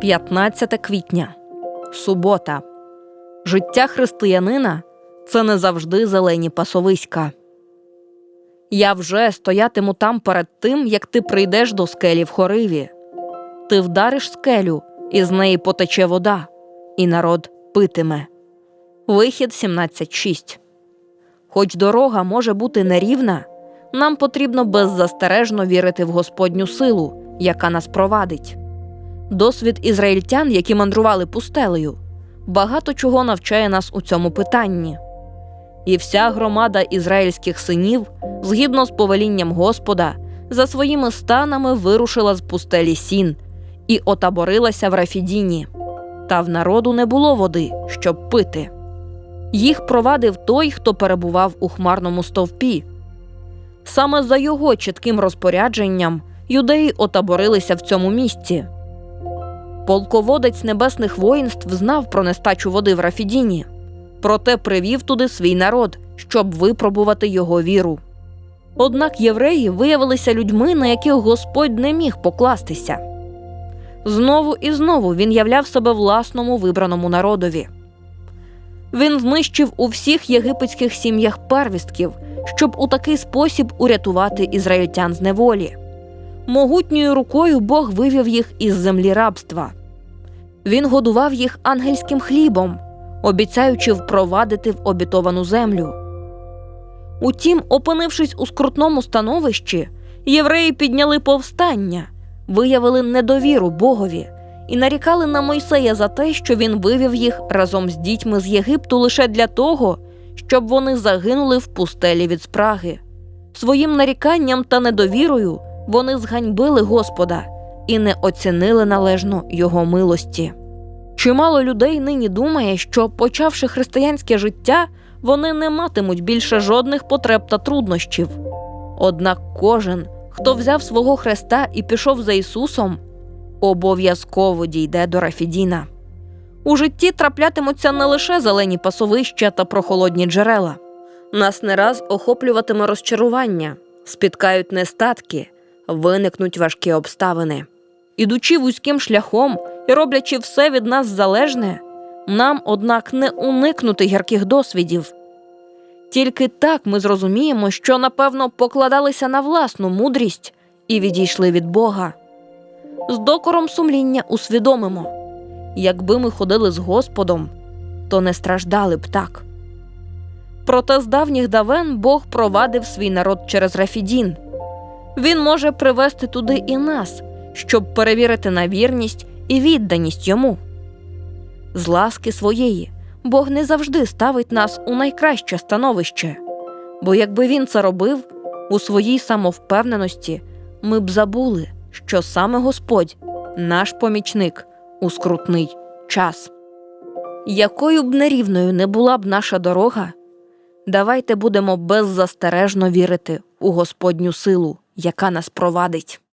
15 квітня, субота. Життя християнина це не завжди зелені пасовиська. Я вже стоятиму там перед тим, як ти прийдеш до скелі в хориві. Ти вдариш скелю, і з неї потече вода, і народ питиме. Вихід 17.6. Хоч дорога може бути нерівна, нам потрібно беззастережно вірити в Господню силу, яка нас провадить. Досвід ізраїльтян, які мандрували пустелею, багато чого навчає нас у цьому питанні. І вся громада ізраїльських синів, згідно з повелінням Господа, за своїми станами вирушила з пустелі сін і отаборилася в Рафідіні. Та в народу не було води, щоб пити. Їх провадив той, хто перебував у хмарному стовпі. Саме за його чітким розпорядженням юдеї отаборилися в цьому місці. Полководець небесних воїнств знав про нестачу води в Рафідіні, проте привів туди свій народ, щоб випробувати його віру. Однак євреї виявилися людьми, на яких Господь не міг покластися. Знову і знову він являв себе власному вибраному народові. Він знищив у всіх єгипетських сім'ях первістків, щоб у такий спосіб урятувати ізраїльтян з неволі. Могутньою рукою Бог вивів їх із землі рабства. Він годував їх ангельським хлібом, обіцяючи впровадити в обітовану землю. Утім, опинившись у скрутному становищі, євреї підняли повстання, виявили недовіру Богові і нарікали на Мойсея за те, що він вивів їх разом з дітьми з Єгипту лише для того, щоб вони загинули в пустелі від спраги. Своїм наріканням та недовірою вони зганьбили Господа і не оцінили належно його милості. Чимало людей нині думає, що, почавши християнське життя, вони не матимуть більше жодних потреб та труднощів. Однак кожен, хто взяв свого Христа і пішов за Ісусом, обов'язково дійде до Рафідіна. У житті траплятимуться не лише зелені пасовища та прохолодні джерела. Нас не раз охоплюватиме розчарування, спіткають нестатки, виникнуть важкі обставини. Ідучи вузьким шляхом і роблячи все від нас залежне, нам, однак, не уникнути гірких досвідів. Тільки так ми зрозуміємо, що, напевно, покладалися на власну мудрість і відійшли від Бога. З докором сумління усвідомимо якби ми ходили з Господом, то не страждали б так. Проте з давніх давен Бог провадив свій народ через Рафідін. Він може привести туди і нас, щоб перевірити на вірність і відданість йому. З ласки своєї Бог не завжди ставить нас у найкраще становище, бо якби він це робив у своїй самовпевненості, ми б забули, що саме Господь, наш помічник у скрутний час. Якою б нерівною не була б наша дорога, давайте будемо беззастережно вірити у Господню силу, яка нас провадить.